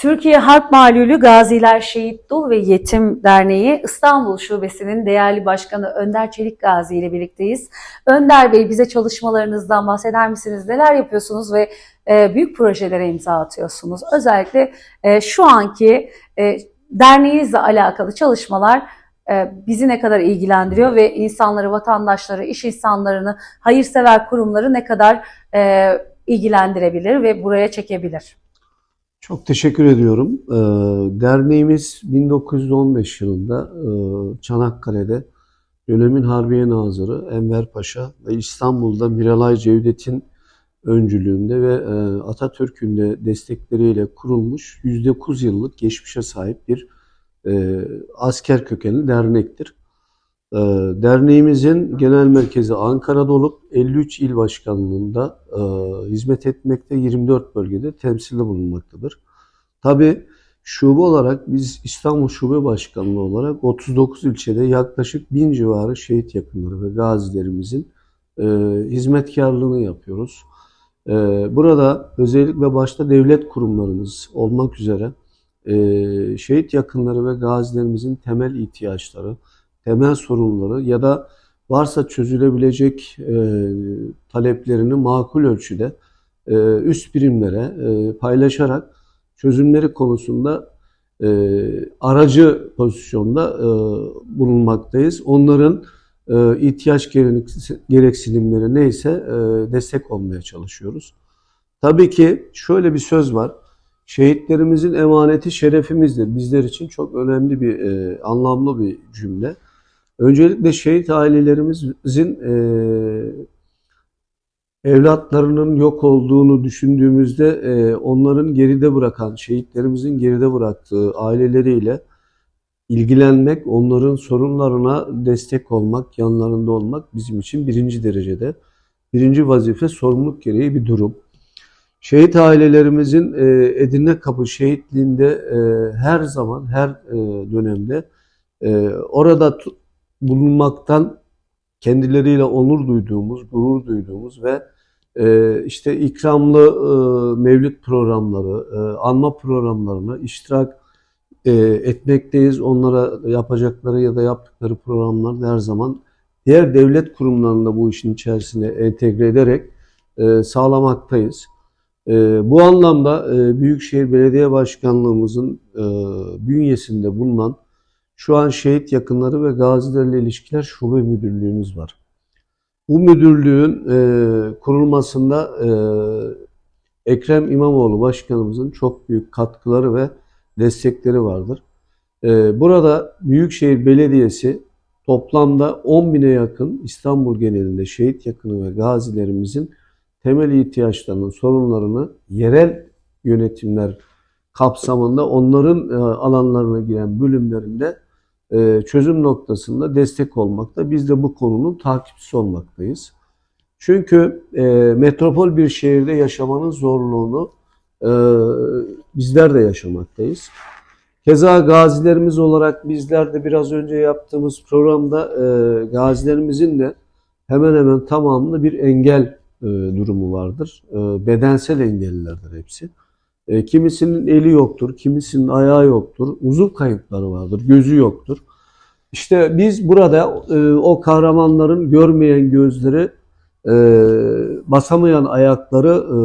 Türkiye Harp Malulü Gaziler Şehit Dul ve Yetim Derneği İstanbul Şubesi'nin değerli başkanı Önder Çelik Gazi ile birlikteyiz. Önder Bey bize çalışmalarınızdan bahseder misiniz? Neler yapıyorsunuz ve e, büyük projelere imza atıyorsunuz? Özellikle e, şu anki e, derneğinizle alakalı çalışmalar bizi ne kadar ilgilendiriyor ve insanları, vatandaşları, iş insanlarını, hayırsever kurumları ne kadar ilgilendirebilir ve buraya çekebilir? Çok teşekkür ediyorum. Ee, Derneğimiz 1915 yılında e, Çanakkale'de dönemin Harbiye Nazırı Enver Paşa ve İstanbul'da Miralay Cevdet'in öncülüğünde ve e, Atatürk'ün de destekleriyle kurulmuş 109 yıllık geçmişe sahip bir e, asker kökenli dernektir. Ee, Derneğimizin genel merkezi Ankara'da olup 53 il başkanlığında e, hizmet etmekte 24 bölgede temsilde bulunmaktadır. Tabi şube olarak biz İstanbul Şube Başkanlığı olarak 39 ilçede yaklaşık 1000 civarı şehit yakınları ve gazilerimizin e, hizmetkarlığını yapıyoruz. E, burada özellikle başta devlet kurumlarımız olmak üzere şehit yakınları ve gazilerimizin temel ihtiyaçları, temel sorunları ya da varsa çözülebilecek e, taleplerini makul ölçüde e, üst birimlere e, paylaşarak çözümleri konusunda e, aracı pozisyonda e, bulunmaktayız. Onların e, ihtiyaç gereksinimleri neyse e, destek olmaya çalışıyoruz. Tabii ki şöyle bir söz var. Şehitlerimizin emaneti şerefimizdir. Bizler için çok önemli bir, e, anlamlı bir cümle. Öncelikle şehit ailelerimizin e, evlatlarının yok olduğunu düşündüğümüzde e, onların geride bırakan, şehitlerimizin geride bıraktığı aileleriyle ilgilenmek, onların sorunlarına destek olmak, yanlarında olmak bizim için birinci derecede, birinci vazife, sorumluluk gereği bir durum. Şehit ailelerimizin e, Edirne Kapı şehitliğinde e, her zaman, her e, dönemde e, orada bulunmaktan kendileriyle onur duyduğumuz, gurur duyduğumuz ve e, işte ikramlı e, mevlüt programları, e, anma programlarına iştirak e, etmekteyiz. Onlara yapacakları ya da yaptıkları programlar her zaman diğer devlet kurumlarında bu işin içerisine entegre ederek e, sağlamaktayız. E, bu anlamda e, Büyükşehir Belediye Başkanlığımızın e, bünyesinde bulunan şu an şehit yakınları ve gazilerle ilişkiler şube müdürlüğümüz var. Bu müdürlüğün e, kurulmasında e, Ekrem İmamoğlu başkanımızın çok büyük katkıları ve destekleri vardır. E, burada Büyükşehir Belediyesi toplamda 10 bine yakın İstanbul genelinde şehit yakını ve gazilerimizin temel ihtiyaçlarının sorunlarını yerel yönetimler kapsamında onların e, alanlarına giren bölümlerinde çözüm noktasında destek olmakta. Biz de bu konunun takipçisi olmaktayız. Çünkü e, metropol bir şehirde yaşamanın zorluğunu e, bizler de yaşamaktayız. Keza gazilerimiz olarak bizler de biraz önce yaptığımız programda gazilerimizin de hemen hemen tamamında bir engel durumu vardır. bedensel engellilerdir hepsi. E, kimisinin eli yoktur, kimisinin ayağı yoktur, uzuv kayıpları vardır, gözü yoktur. İşte biz burada e, o kahramanların görmeyen gözleri, e, basamayan ayakları e,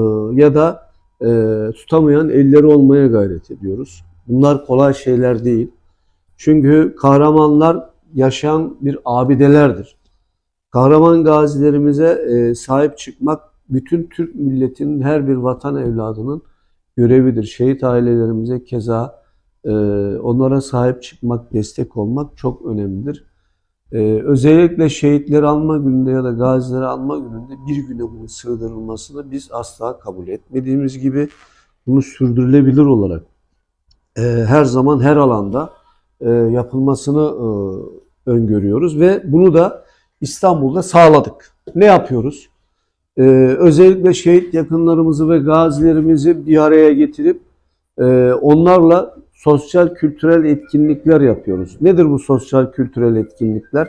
ya da e, tutamayan elleri olmaya gayret ediyoruz. Bunlar kolay şeyler değil. Çünkü kahramanlar yaşayan bir abidelerdir. Kahraman gazilerimize e, sahip çıkmak bütün Türk milletinin her bir vatan evladının görevidir. Şehit ailelerimize keza e, onlara sahip çıkmak, destek olmak çok önemlidir. E, özellikle şehitleri alma gününde ya da gazileri alma gününde bir güne bunun sığdırılmasını biz asla kabul etmediğimiz gibi bunu sürdürülebilir olarak e, her zaman her alanda e, yapılmasını e, öngörüyoruz ve bunu da İstanbul'da sağladık. Ne yapıyoruz? Ee, özellikle şehit yakınlarımızı ve gazilerimizi bir araya getirip e, onlarla sosyal kültürel etkinlikler yapıyoruz. Nedir bu sosyal kültürel etkinlikler?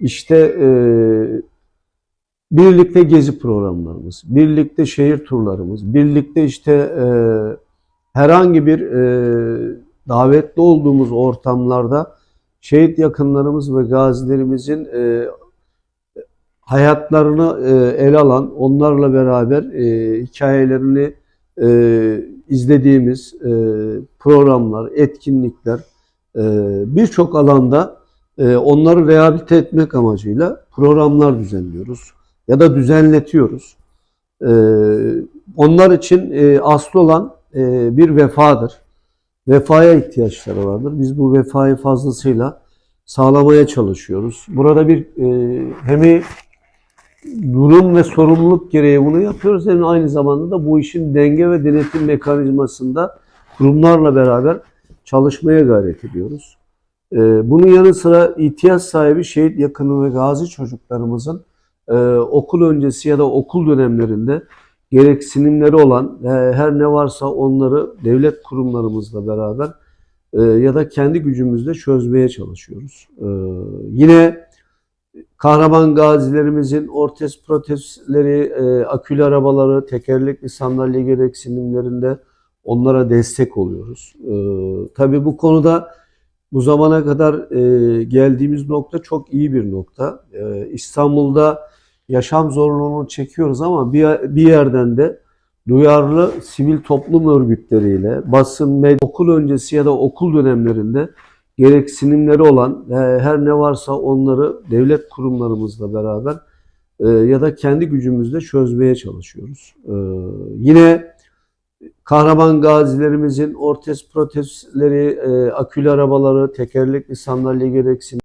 İşte e, birlikte gezi programlarımız, birlikte şehir turlarımız, birlikte işte e, herhangi bir e, davetli olduğumuz ortamlarda şehit yakınlarımız ve gazilerimizin e, hayatlarını e, ele alan, onlarla beraber e, hikayelerini e, izlediğimiz e, programlar, etkinlikler e, birçok alanda e, onları rehabilite etmek amacıyla programlar düzenliyoruz ya da düzenletiyoruz. E, onlar için e, asıl olan e, bir vefadır. Vefaya ihtiyaçları vardır. Biz bu vefayı fazlasıyla sağlamaya çalışıyoruz. Burada bir e, hem durum ve sorumluluk gereği bunu yapıyoruz hem aynı zamanda da bu işin denge ve denetim mekanizmasında kurumlarla beraber çalışmaya gayret ediyoruz. E, bunun yanı sıra ihtiyaç sahibi şehit yakını ve gazi çocuklarımızın e, okul öncesi ya da okul dönemlerinde gereksinimleri olan her ne varsa onları devlet kurumlarımızla beraber e, ya da kendi gücümüzle çözmeye çalışıyoruz. E, yine kahraman gazilerimizin ortez protezleri, e, akülü arabaları, tekerlekli sandalye gereksinimlerinde onlara destek oluyoruz. E, tabii bu konuda bu zamana kadar e, geldiğimiz nokta çok iyi bir nokta. E, İstanbul'da yaşam zorluğunu çekiyoruz ama bir, bir yerden de duyarlı sivil toplum örgütleriyle, basın, medya, okul öncesi ya da okul dönemlerinde gereksinimleri olan e, her ne varsa onları devlet kurumlarımızla beraber e, ya da kendi gücümüzle çözmeye çalışıyoruz. E, yine kahraman gazilerimizin ortez protezleri, e, akülü arabaları, tekerlekli sandalye gereksinimleri